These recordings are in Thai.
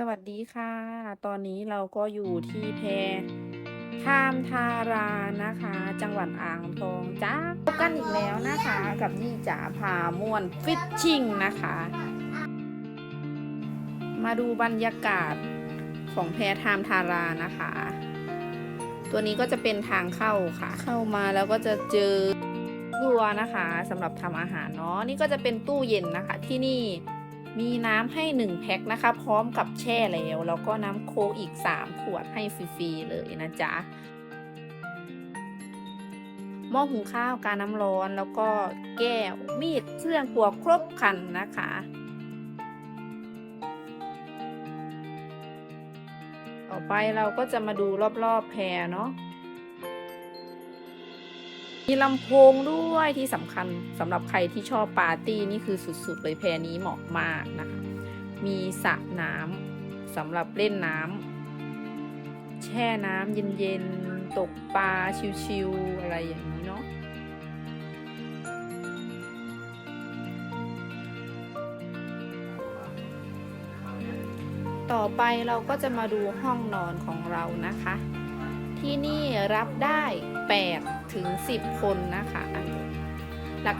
สวัสดีค่ะ ตอนนี้เราก็อยู่ที่แพข้ามทารานะคะ จังหวัดอ่างทองจ้าพบกันอีกแล้วนะคะ กับยี่จ๋าพาม่วนฟิชชิ่งนะคะ มาดูบรรยากาศของแพทามทารานะคะ ตัวนี้ก็จะเป็นทางเข้าค่ะ เข้ามาแล้วก็จะเจอครัวนะคะสำหรับทำอาหารเนาะนี่ก็จะเป็นตู้เย็นนะคะที่นี่ มีน้ำให้ 1 แพ็คนะคะ พร้อมกับแช่แล้ว แล้วก็น้ำโคกอีก 3 ขวดให้ฟรีๆเลยนะจ๊ะหม้อหุงข้าวการน้ำร้อนแล้วก็แก้วมีดเครื่องครัวครบคันนะคะ ต่อไปเราก็จะมาดูรอบๆแพรเนาะ มีลำโพงด้วยที่สำคัญสำหรับใครที่ชอบปาร์ตี้นี่คือสุดๆเลยแพรนี้เหมาะมากนะคะ มีสระน้ำสำหรับเล่นน้ำแช่น้ำเย็นๆ ตกปลาชิวๆอะไรอย่างนี้เนาะต่อไปเราก็จะมาดูห้องนอนของเรานะคะ ที่นี่รับได้8 ถึง 10 คนนะคะ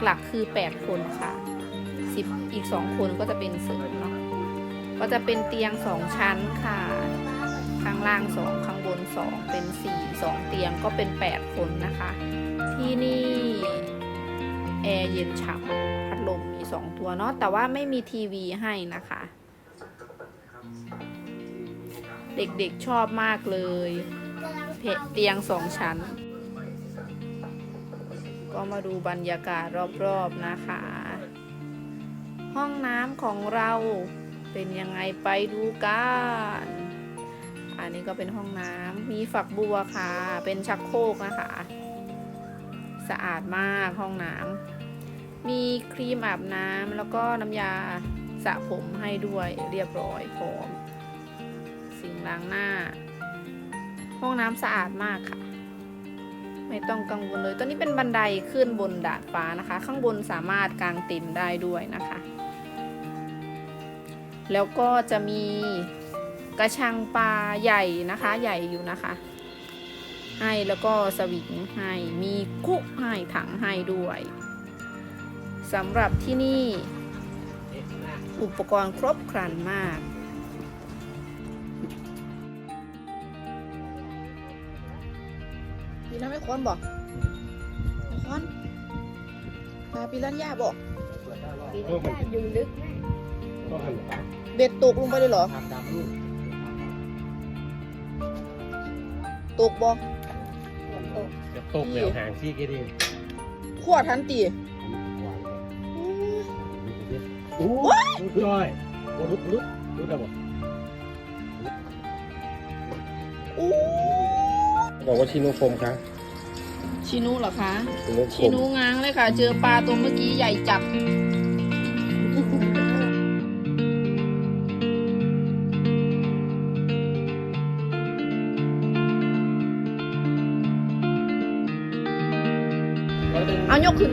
หลักๆคือ 8 คนค่ะ 10 อีก 2 คนก็จะเป็นเสริมเนาะก็จะเป็นเตียง 2 ชั้นค่ะ ข้างล่าง 2 ข้างบน 2 เป็น 4 2 เตียงก็เป็น 8 คนนะคะ ที่นี่แอร์เย็นฉ่ำพัดลมมี 2 ตัวเนาะแต่ว่าไม่มีทีวีให้นะคะ เด็กๆชอบมากเลยเพเตียงสองชั้น ก็มาดูบรรยากาศรอบๆนะคะ ห้องน้ำของเราเป็นยังไงไปดูกันอันนี้ก็เป็นห้องน้ำมีฝักบัวค่ะ เป็นชักโครกนะคะ สะอาดมากห้องน้ำมีครีมอาบน้ำแล้วก็น้ำยาสระผมให้ด้วยเรียบร้อยพร้อม สิ่งล้างหน้า ห้องน้ำสะอาดมากค่ะ ไม่ต้องกังวลเลยตัวนี้เป็นบันไดขึ้นบนดาดฟ้านะคะ ข้างบนสามารถกางเต็นท์ได้ด้วยนะคะ แล้วก็จะมีกระชังปลาใหญ่นะคะ ใหญ่อยู่นะคะ ให้แล้วก็สวิงให้มีกุ๊กให้ถังให้ด้วยสำหรับที่นี่อุปกรณ์ครบครันมาก ค้อนบอกไม่ค้อนมาปีรันย่าบอกก็มันอยู่ลึกก็หันตามเบ็ดตกลงไปเลยเหรอ ตามตามลูกตกบอกจะตกแนวหางซี่ก็ดีขวดทันตีโอ้ยลุกย่อยลุกลุกลุกได้บ่อู้บอกว่าชิโนโฟมครับ ชินุเหรอคะ ชิโนโฟชิมนุง้างเลยค่ะ เจอปลาตัวเมื่อกี้ใหญ่จัดเอายกขึ้น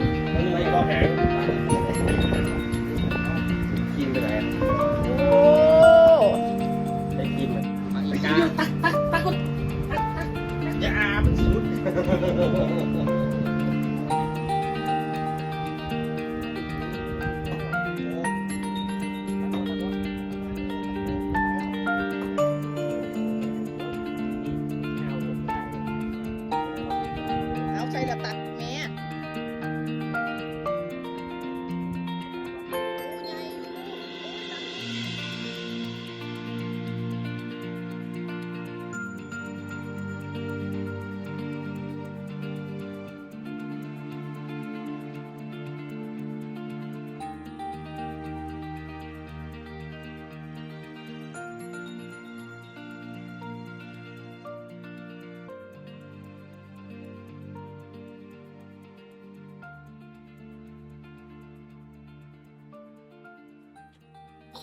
Gracias.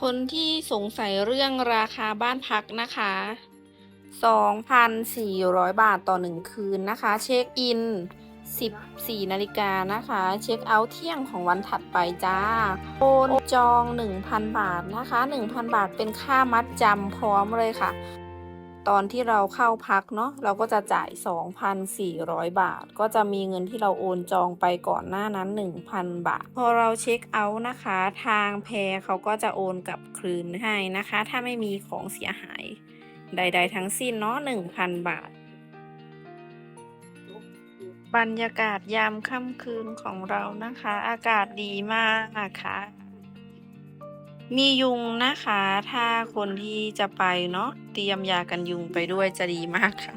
คนที่สงสัยเรื่องราคาบ้านพักนะคะ 2,400 บาทต่อหนึ่งคืนนะคะ เช็คอิน 14 นาฬิกานะคะ เช็คเอาท์เที่ยงของวันถัดไปจ้า โอนจอง 1,000 บาทนะคะ 1,000 บาทเป็นค่ามัดจำพร้อมเลยค่ะ ตอนที่เราเข้าพักเนาะเราก็จะจ่าย 2,400 บาท ก็จะมีเงินที่เราโอนจองไปก่อนหน้านั้น 1,000 บาท พอเราเช็คเอาท์นะคะ ทางแพรเขาก็จะโอนกลับคืนให้นะคะ ถ้าไม่มีของเสียหาย ใด ๆ ทั้งสิ้นเนาะ1,000 บาท บรรยากาศยามค่ำคืนของเรานะคะ อากาศดีมากค่ะ มียุงนะคะ ถ้าคนที่จะไปเนาะเตรียมยากันยุงไปด้วยจะดีมากค่ะ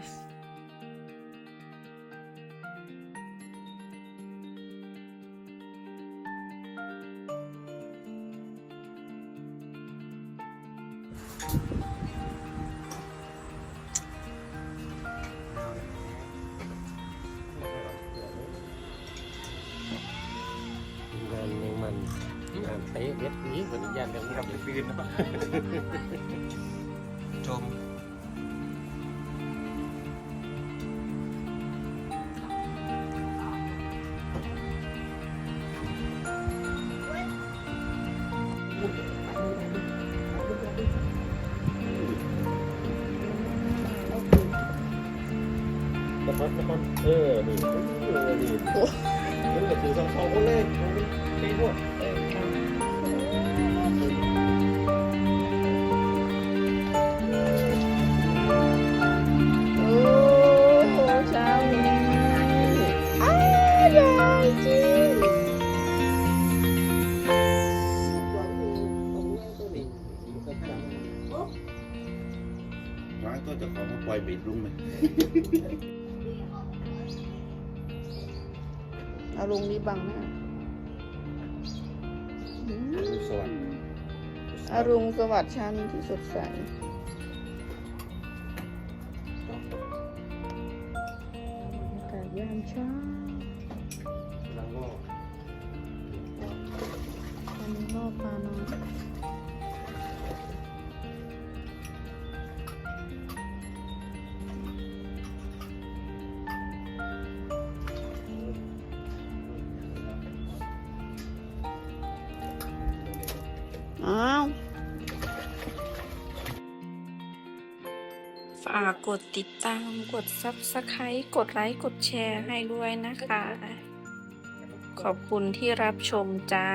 เตะเม็ดนี้วันนี้ยันยังทำตื่นนะชมตะพัดตะพัดเออนี่เออนี่เออถือสองสองคนเลยเท่หมด ร้านก็จะขอมาปล่อยเบ็ดลุงไหมเอาลงดีบังหน้าอืมสวัสดีอารุณสวัสดิ์เช้านี้ที่สดใสอากาศยามเช้าแล้วก็อันนี้รอบปลาน้อย อ้าว ฝากกดติดตาม กด Subscribe กดไลค์ กดแชร์ให้ด้วยนะคะ ขอบคุณที่รับชมจ้า